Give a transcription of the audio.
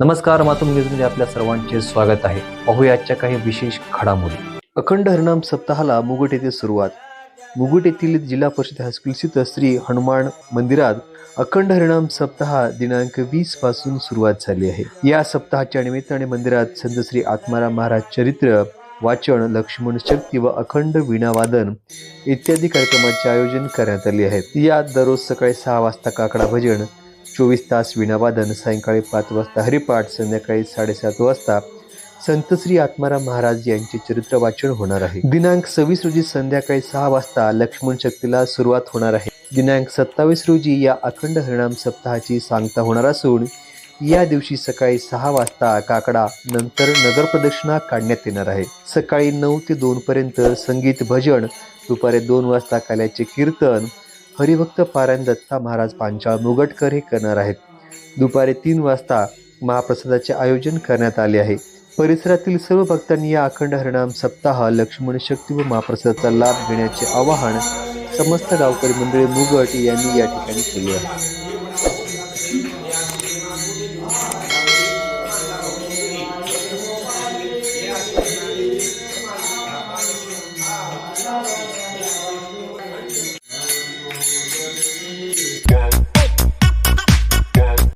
नमस्कार मातुम न्यूजमध्ये आपल्या सर्वांचे स्वागत आहे. पाहूया आजच्या काही विशेष घडामोडी. अखंड हरिनाम सप्ताहाला मुगट येथे सुरुवात. मुगट येथील जिल्हा परिषद हायस्कूलस्थित श्री हनुमान मंदिरात अखंड हरिनाम सप्ताह दिनांक वीसपासून सुरुवात झाली आहे. या सप्ताहाच्या निमित्ताने मंदिरात संत श्री आत्माराम महाराज चरित्र वाचन लक्ष्मण शक्ती व अखंड वीणावादन इत्यादी कार्यक्रमाचे आयोजन करण्यात आले आहे. यात दररोज सकाळी सहा वाजता काकडा भजन चोवीस तास वीणावादन सायंकाळी पाच वाजता हरिपाठ संध्याकाळी साडेसात वाजता संत श्री आत्माराम महाराज यांचे चरित्र वाचन होणार आहे. दिनांक सव्वीस रोजी संध्याकाळी सहा वाजता लक्ष्मण शक्तीला सुरुवात होणार आहे. दिनांक सत्तावीस रोजी या अखंड हरिणाम सप्ताहाची सांगता होणार असून या दिवशी सकाळी सहा वाजता काकडा नंतर नगर प्रदक्षिणा काढण्यात येणार आहे. सकाळी नऊ ते दोन पर्यंत संगीत भजन दुपारी दोन वाजता काल्याचे कीर्तन हरिभक्त पारायण दत्ता महाराज पांचाळ मुगटकर हे करणार आहेत. दुपारी तीन वाजता महाप्रसादाचे आयोजन करण्यात आले आहे. परिसरातील सर्व भक्तांनी या अखंड हरिणाम सप्ताह लक्ष्मण शक्ती व महाप्रसादाचा लाभ घेण्याचे आवाहन समस्त गावकरी मंडळी मुगट यांनी या ठिकाणी केले आहे.